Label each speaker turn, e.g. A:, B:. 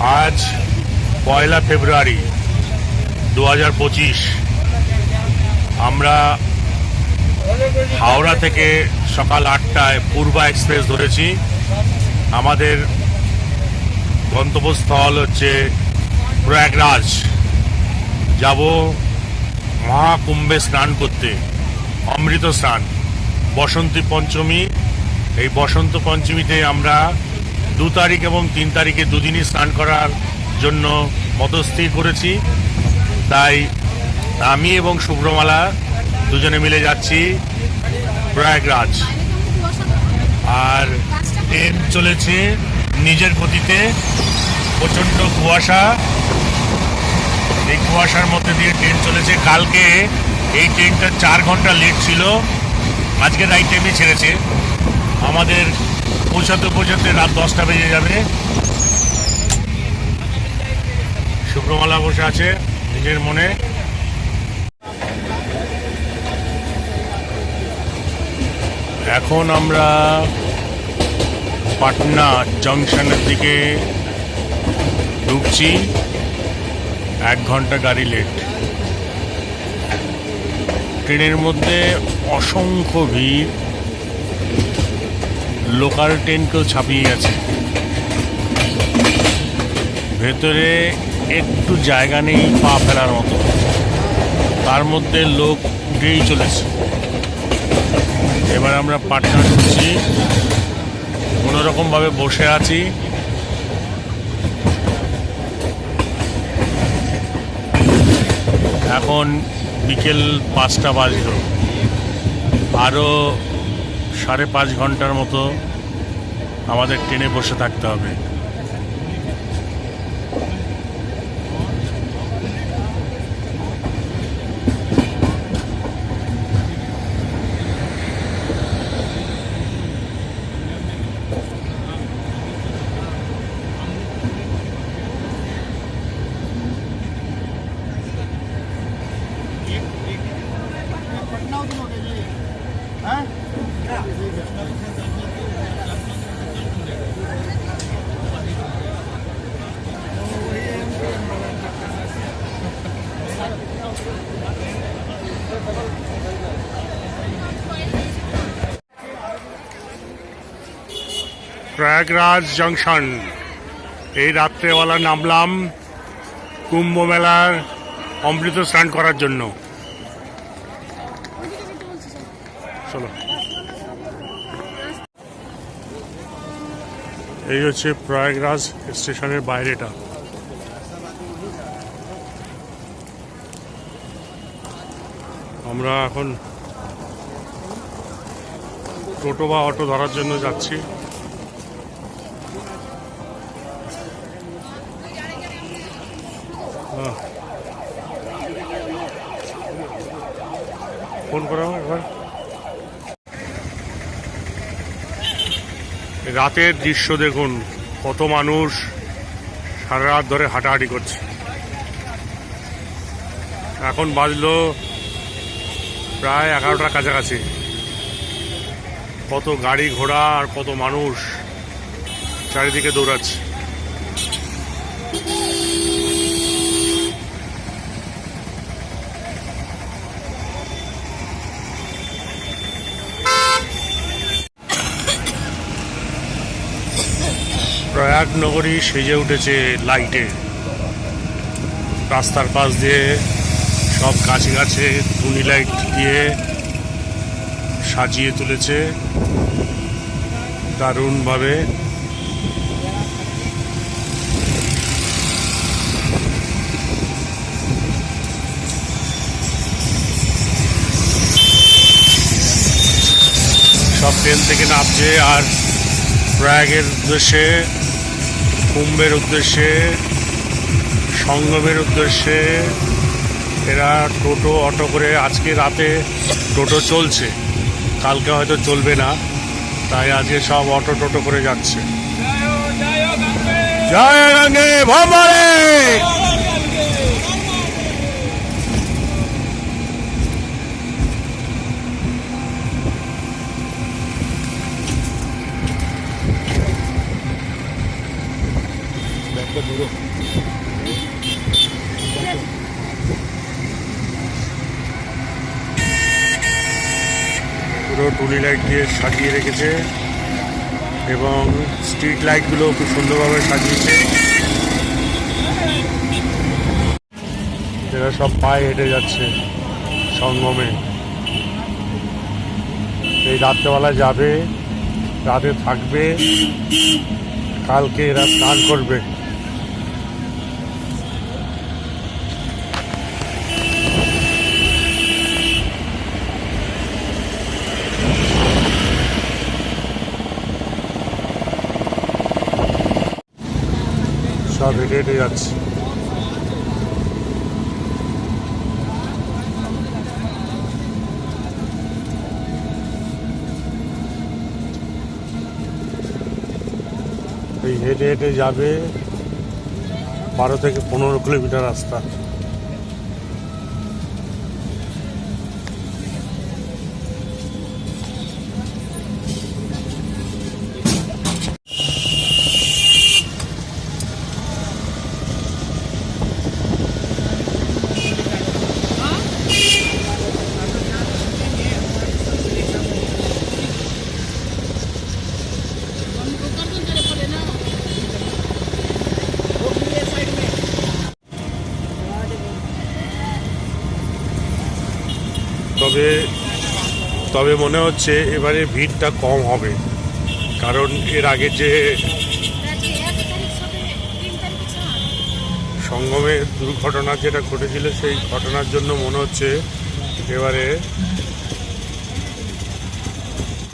A: আজ পয়লা ফেব্রুয়ারি দু হাজার পঁচিশ। আমরা হাওড়া থেকে সকাল আটটায় পূর্বা এক্সপ্রেস ধরেছি। আমাদের গন্তব্যস্থল হচ্ছে প্রয়াগরাজ। যাব মহাকুম্ভে স্নান করতে, অমৃত স্নান। বসন্তী পঞ্চমী, এই বসন্ত পঞ্চমীতে আমরা দু তারিখ এবং তিন তারিখে দুদিনই স্নান করার জন্য মতস্থির করেছি। তাই আমি এবং শুভ্রমালা দুজনে মিলে যাচ্ছি প্রয়াগরাজ। আর ট্রেন চলেছে নিজের গতিতে প্রচণ্ড কুয়াশা। এই কুয়াশার মধ্যে দিয়ে ট্রেন চলেছে। কালকে এই ট্রেনটা চার ঘণ্টা লেট ছিল। আজকে রাইট টাইমে ছেড়েছে। আমাদের পৌঁছাতে পৌঁছাতে রাত দশটা বেজে যাবে। শুক্রমালা বসে আছে নিজের মনে। এখন আমরা পাটনা জংশনের দিকে ঢুকছি। এক ঘণ্টা গাড়ি লেট ট্রেনের মধ্যে অসংখ্য ভিড়। লোকাল ট্রেনকেও ছাপিয়ে গেছে। ভেতরে একটু জায়গা নেই, পা ফেলার মতো। তার মধ্যে লোক উঠেই চলেছে। এবার আমরা পাটনা ঢুকছি। কোনোরকমভাবে বসে আছি। এখন বিকেল পাঁচটা বাজল। আরও সাড়ে পাঁচ ঘণ্টার মতো আমাদের ট্রেনে বসে থাকতে হবে। প্রয়াগরাজ জংশন। এই রাত্রেবেলা নামলাম কুম্ভ মেলার অমৃত স্নান করার জন্য। চলো। এই হচ্ছে প্রয়াগরাজ স্টেশনের বাইরেটা। আমরা এখন টোটো বা অটো ধরার জন্য যাচ্ছি। ফোন করো একবার। রাতের দৃশ্য দেখুন, কত মানুষ সারা রাত ধরে হাঁটাহাঁটি করছে। এখন বাজলো প্রায় এগারোটার কাছাকাছি। কত গাড়ি ঘোড়া আর কত মানুষ চারিদিকে দৌড়াচ্ছে। প্রয়াগ নগরী সেজে উঠেছে লাইটে। রাস্তার পাশ দিয়ে সব গাছে গাছে টুনি লাইট দিয়ে সাজিয়ে তুলেছে। দারুণভাবে। সব ট্রেন থেকে নামছে আর প্রয়াগের উদ্দেশ্যে কুম্ভের উদ্দেশ্যে সঙ্গমের উদ্দেশ্যে এরা টোটো অটো করে আজকে রাতে টোটো চলছে। কালকে হয়তো চলবে না তাই আজকে সব অটো টোটো করে যাচ্ছে। জয় ভ্রমণে পুরো টুনি লাইট দিয়ে সাজিয়ে রেখেছে এবং স্ট্রিট লাইটগুলো খুব সুন্দরভাবে সাজিয়েছে। এরা সব পায়ে হেঁটে যাচ্ছে সঙ্গমে। এই রাত্রেবেলা যাবে, রাতে থাকবে, কালকে এরা স্নান করবে। সব হেঁটে হেঁটে হেঁটে হেঁটে যাবে বারো থেকে পনেরো কিলোমিটার রাস্তা। তবে মনে হচ্ছে এবারে ভিড়টা কম হবে। কারণ এর আগে যে সঙ্গমে দুর্ঘটনা যেটা ঘটেছিল, সেই ঘটনার জন্য মনে হচ্ছে এবারে